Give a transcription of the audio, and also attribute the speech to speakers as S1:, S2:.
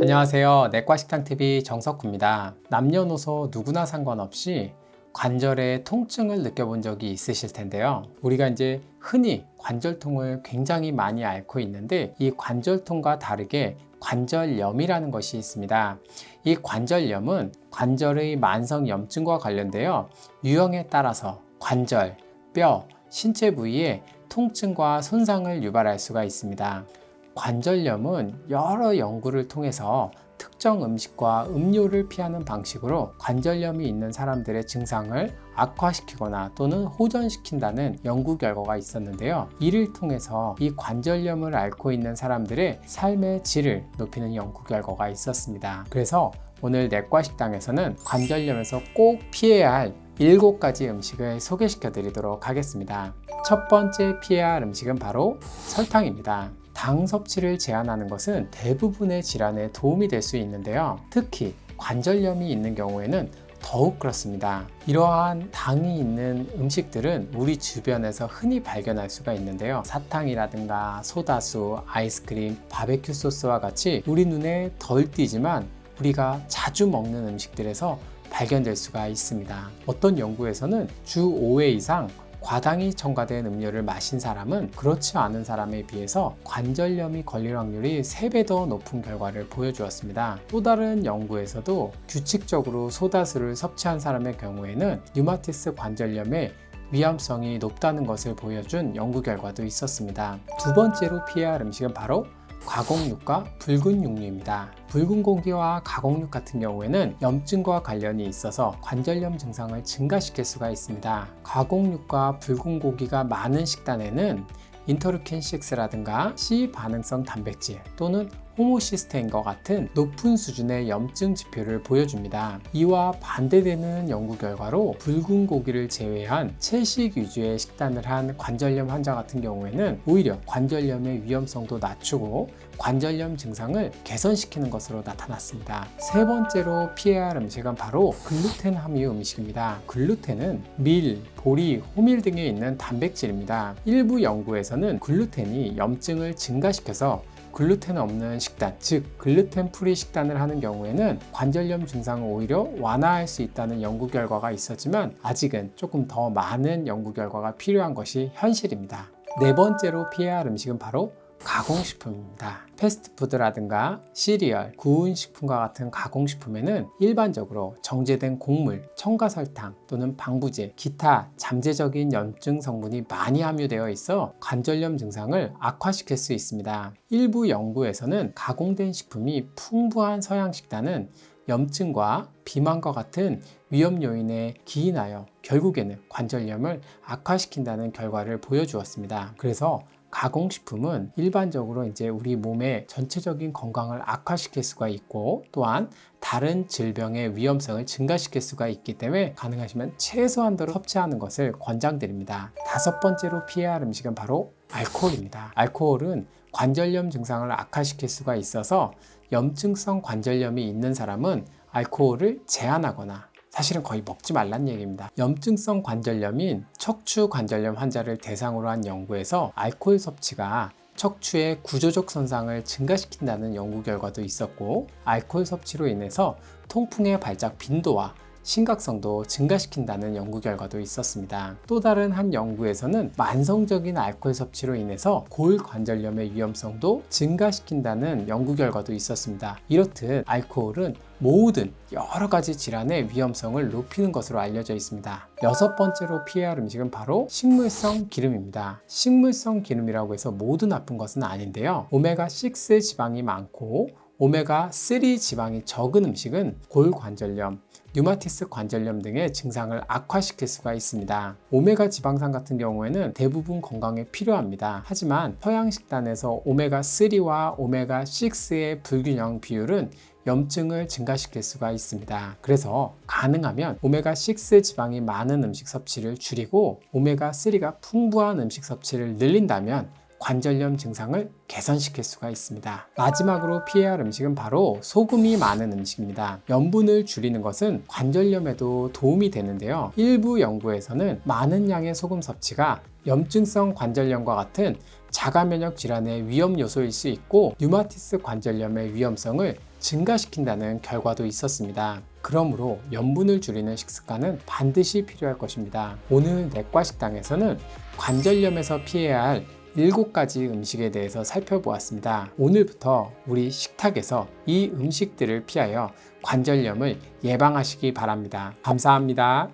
S1: 안녕하세요. 내과식당TV 정석구입니다. 남녀노소 누구나 상관없이 관절의 통증을 느껴본 적이 있으실 텐데요. 우리가 이제 흔히 관절통을 굉장히 많이 앓고 있는데 이 관절통과 다르게 관절염이라는 것이 있습니다. 이 관절염은 관절의 만성 염증과 관련되어 유형에 따라서 관절, 뼈, 신체 부위에 통증과 손상을 유발할 수가 있습니다. 관절염은 여러 연구를 통해서 특정 음식과 음료를 피하는 방식으로 관절염이 있는 사람들의 증상을 악화시키거나 또는 호전시킨다는 연구 결과가 있었는데요. 이를 통해서 이 관절염을 앓고 있는 사람들의 삶의 질을 높이는 연구 결과가 있었습니다. 그래서 오늘 내과 식당에서는 관절염에서 꼭 피해야 할 7가지 음식을 소개시켜 드리도록 하겠습니다. 첫 번째 피해야 할 음식은 바로 설탕입니다. 당 섭취를 제한하는 것은 대부분의 질환에 도움이 될 수 있는데요. 특히 관절염이 있는 경우에는 더욱 그렇습니다. 이러한 당이 있는 음식들은 우리 주변에서 흔히 발견할 수가 있는데요. 사탕이라든가 소다수, 아이스크림, 바베큐 소스와 같이 우리 눈에 덜 띄지만 우리가 자주 먹는 음식들에서 발견될 수가 있습니다. 어떤 연구에서는 주 5회 이상 과당이 첨가된 음료를 마신 사람은 그렇지 않은 사람에 비해서 관절염이 걸릴 확률이 3배 더 높은 결과를 보여주었습니다. 또 다른 연구에서도 규칙적으로 소다수를 섭취한 사람의 경우에는 류마티스 관절염의 위험성이 높다는 것을 보여준 연구 결과도 있었습니다. 두 번째로 피해야 할 음식은 바로 가공육과 붉은 육류입니다. 붉은 고기와 가공육 같은 경우에는 염증과 관련이 있어서 관절염 증상을 증가시킬 수가 있습니다. 가공육과 붉은 고기가 많은 식단에는 인터루킨 6라든가 C 반응성 단백질 또는 호모시스테인과 같은 높은 수준의 염증 지표를 보여줍니다. 이와 반대되는 연구 결과로 붉은 고기를 제외한 채식 위주의 식단을 한 관절염 환자 같은 경우에는 오히려 관절염의 위험성도 낮추고 관절염 증상을 개선시키는 것으로 나타났습니다. 세 번째로 피해야 할 음식은 바로 글루텐 함유 음식입니다. 글루텐은 밀, 보리, 호밀 등에 있는 단백질입니다. 일부 연구에서는 글루텐이 염증을 증가시켜서 글루텐 없는 식단, 즉 글루텐 프리 식단을 하는 경우에는 관절염 증상을 오히려 완화할 수 있다는 연구 결과가 있었지만 아직은 조금 더 많은 연구 결과가 필요한 것이 현실입니다. 네 번째로 피해야 할 음식은 바로 가공식품입니다. 패스트푸드라든가 시리얼, 구운 식품과 같은 가공식품에는 일반적으로 정제된 곡물, 첨가설탕 또는 방부제, 기타 잠재적인 염증 성분이 많이 함유되어 있어 관절염 증상을 악화시킬 수 있습니다. 일부 연구에서는 가공된 식품이 풍부한 서양 식단은 염증과 비만과 같은 위험 요인에 기인하여 결국에는 관절염을 악화시킨다는 결과를 보여주었습니다. 그래서 가공식품은 일반적으로 이제 우리 몸의 전체적인 건강을 악화시킬 수가 있고 또한 다른 질병의 위험성을 증가시킬 수가 있기 때문에 가능하시면 최소한도로 섭취하는 것을 권장드립니다. 다섯 번째로 피해야 할 음식은 바로 알코올입니다. 알코올은 관절염 증상을 악화시킬 수가 있어서 염증성 관절염이 있는 사람은 알코올을 제한하거나 사실은 거의 먹지 말란 얘기입니다. 염증성 관절염인 척추 관절염 환자를 대상으로 한 연구에서 알코올 섭취가 척추의 구조적 손상을 증가시킨다는 연구 결과도 있었고 알코올 섭취로 인해서 통풍의 발작 빈도와 심각성도 증가시킨다는 연구 결과도 있었습니다. 또 다른 한 연구에서는 만성적인 알코올 섭취로 인해서 골 관절염의 위험성도 증가시킨다는 연구 결과도 있었습니다. 이렇듯 알코올은 모든 여러 가지 질환의 위험성을 높이는 것으로 알려져 있습니다. 여섯 번째로 피해야 할 음식은 바로 식물성 기름입니다. 식물성 기름이라고 해서 모두 나쁜 것은 아닌데요. 오메가6 지방이 많고 오메가3 지방이 적은 음식은 골관절염, 류마티스 관절염 등의 증상을 악화시킬 수가 있습니다. 오메가 지방산 같은 경우에는 대부분 건강에 필요합니다. 하지만 서양 식단에서 오메가3와 오메가6의 불균형 비율은 염증을 증가시킬 수가 있습니다. 그래서 가능하면 오메가6 지방이 많은 음식 섭취를 줄이고 오메가3가 풍부한 음식 섭취를 늘린다면 관절염 증상을 개선시킬 수가 있습니다. 마지막으로 피해야 할 음식은 바로 소금이 많은 음식입니다. 염분을 줄이는 것은 관절염에도 도움이 되는데요. 일부 연구에서는 많은 양의 소금 섭취가 염증성 관절염과 같은 자가 면역 질환의 위험 요소일 수 있고 류마티스 관절염의 위험성을 증가시킨다는 결과도 있었습니다. 그러므로 염분을 줄이는 식습관은 반드시 필요할 것입니다. 오늘 내과 식당에서는 관절염에서 피해야 할 7가지 음식에 대해서 살펴보았습니다. 오늘부터 우리 식탁에서 이 음식들을 피하여 관절염을 예방하시기 바랍니다. 감사합니다.